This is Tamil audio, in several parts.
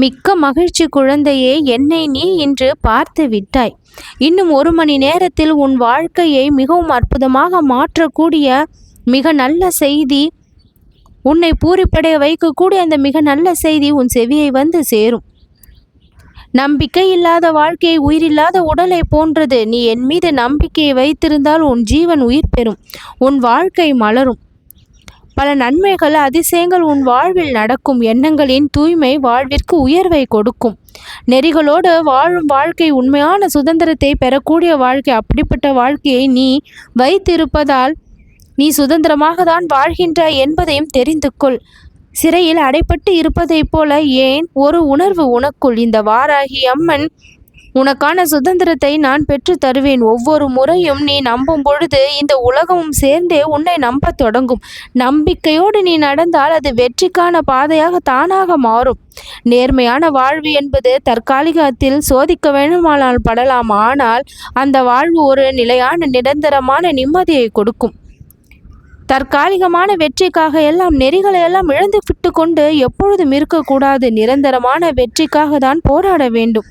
மிக்க மகிழ்ச்சி குழந்தையே என்னை நீ இன்று பார்த்து விட்டாய். இன்னும் ஒரு மணி நேரத்தில் உன் வாழ்க்கையை மிகவும் அற்புதமாக மாற்றக்கூடிய மிக நல்ல செய்தி உன்னை பூரிப்படைய வைக்கக்கூடிய அந்த மிக நல்ல செய்தி உன் செவியை வந்து சேரும். நம்பிக்கை இல்லாத வாழ்க்கை உயிரில்லாத உடலை போன்றது. நீ என் மீது நம்பிக்கையை வைத்திருந்தால் உன் ஜீவன் உயிர் பெறும். உன் வாழ்க்கை மலரும். பல நன்மைகள் அதிசயங்கள் உன் வாழ்வில் நடக்கும். எண்ணங்களின் தூய்மை வாழ்விற்கு உயர்வை கொடுக்கும். நெறிகளோடு வாழும் வாழ்க்கை உண்மையான சுதந்திரத்தை பெறக்கூடிய வாழ்க்கை அப்படிப்பட்ட வாழ்க்கையை நீ வைத்திருப்பதால் நீ சுதந்திரமாக தான் வாழ்கின்றாய் என்பதையும் தெரிந்து கொள். சிறையில் அடைப்பட்டு இருப்பதைப் போல ஏன்? ஒரு உணர்வு உனக்குள். இந்த வாராகி அம்மன் உனக்கான சுதந்திரத்தை நான் பெற்று தருவேன். ஒவ்வொரு முறையும் நீ நம்பும் பொழுது இந்த உலகமும் சேர்ந்தே உன்னை நம்பத் தொடங்கும். நம்பிக்கையோடு நீ நடந்தால் அது வெற்றிக்கான பாதையாக தானாக மாறும். நேர்மையான வாழ்வு என்பது தற்காலிகத்தில் சோதிக்க வேண்டுமானால் படலாம். ஆனால் அந்த வாழ்வு ஒரு நிலையான நிரந்தரமான நிம்மதியை கொடுக்கும். தற்காலிகமான வெற்றிக்காக எல்லாம் நெறிகளை எல்லாம் இழந்து விட்டு கொண்டு எப்பொழுதும் இருக்கக்கூடாது. நிரந்தரமான வெற்றிக்காக தான் போராட வேண்டும்.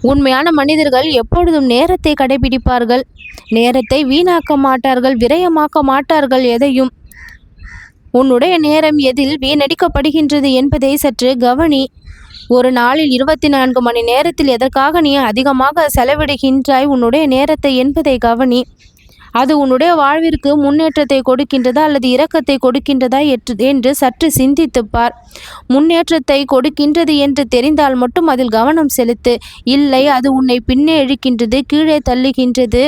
உண்மையான மனிதர்கள் எப்பொழுதும் நேரத்தை கடைபிடிப்பார்கள். நேரத்தை வீணாக்க மாட்டார்கள் விரயமாக்க மாட்டார்கள் எதையும். உன்னுடைய நேரம் எதில் வீணடிக்கப்படுகின்றது என்பதை சற்று கவனி. ஒரு நாளில் இருபத்தி நான்கு மணி நேரத்தில் எதற்காக நீ அதிகமாக செலவிடுகின்றாய்? உன்னுடைய நேரத்தை என்பதை கவனி. அது உன்னுடைய வாழ்விற்கு முன்னேற்றத்தை கொடுக்கின்றதா அல்லது இரக்கத்தை கொடுக்கின்றதா என்று சற்று சிந்தித்து பார் முன்னேற்றத்தை கொடுக்கின்றது என்று தெரிந்தால் மட்டும் அதில் கவனம் செலுத்து. இல்லை அது உன்னை பின்னே இழுக்கின்றது கீழே தள்ளுகின்றது.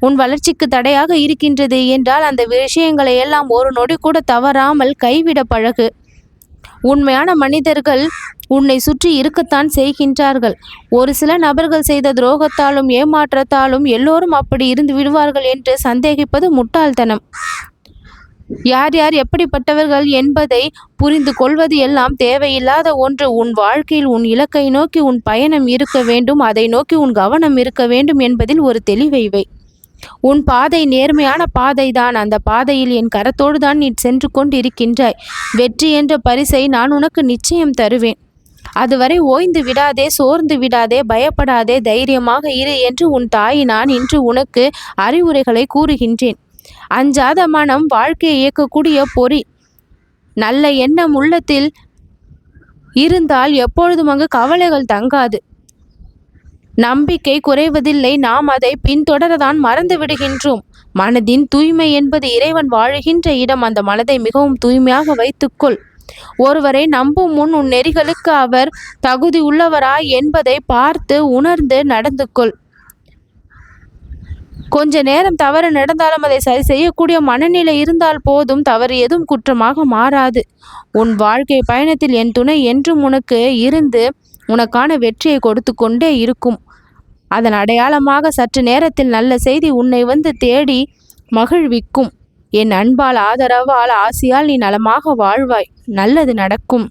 உன் வளர்ச்சிக்கு தடையாக இருக்கின்றது என்றால் அந்த விஷயங்களை எல்லாம் ஒரு நொடி கூட தவறாமல் கைவிட பழகு. உண்மையான மனிதர்கள் உன்னை சுற்றி இருக்கத்தான் செய்கின்றார்கள். ஒரு சில நபர்கள் செய்த துரோகத்தாலும் ஏமாற்றத்தாலும் எல்லோரும் அப்படி இருந்து விடுவார்கள் என்று சந்தேகிப்பது முட்டாள்தனம். யார் யார் எப்படிப்பட்டவர்கள் என்பதை புரிந்து கொள்வது எல்லாம் தேவையில்லாத ஒன்று. உன் வாழ்க்கையில் உன் இலக்கை நோக்கி உன் பயணம் இருக்க வேண்டும் அதை நோக்கி உன் கவனம் இருக்க வேண்டும் என்பதில் ஒரு தெளிவை வை. உன் பாதை நேர்மையான பாதைதான். அந்த பாதையில் என் கரத்தோடு தான் நீ சென்று கொண்டிருக்கின்றாய். வெற்றி என்ற பரிசை நான் உனக்கு நிச்சயம் தருவேன். அதுவரை ஓய்ந்து விடாதே சோர்ந்து விடாதே பயப்படாதே தைரியமாக இரு என்று உன் தாய் நான் இன்று உனக்கு அறிவுரைகளை கூறுகின்றேன். அஞ்சாத மனம் வாழ்க்கையை இயக்கக்கூடிய பொறி. நல்ல எண்ணம் உள்ளத்தில் இருந்தால் எப்பொழுதும் அங்கு கவலைகள் தங்காது. நம்பிக்கை குறைவதில்லை. நாம் அதை பின்தொடரதான் மறந்து விடுகின்றோம். மனதின் தூய்மை என்பது இறைவன் வாழுகின்ற இடம். அந்த மனதை மிகவும் தூய்மையாக வைத்துக்கொள். ஒருவரை நம்பும் முன் உன் நெறிகளுக்கு அவர் தகுதி உள்ளவரா என்பதை பார்த்து உணர்ந்து நடந்து கொள் கொஞ்ச நேரம் தவறு நடந்தாலும் அதை சரி செய்யக்கூடிய மனநிலை இருந்தால் போதும். தவறு எதுவும் குற்றமாக மாறாது. உன் வாழ்க்கை பயணத்தில் என் துணை என்றும் உனக்கு இருந்து உனக்கான வெற்றியை கொடுத்து கொண்டே இருக்கும். அதன் அடையாளமாக சற்று நேரத்தில் நல்ல செய்தி உன்னை வந்து தேடி மகிழ்விக்கும். என் அன்பால் ஆதரவால் ஆசியால் நீ நலமாக வாழ்வாய். நல்லது நடக்கும்.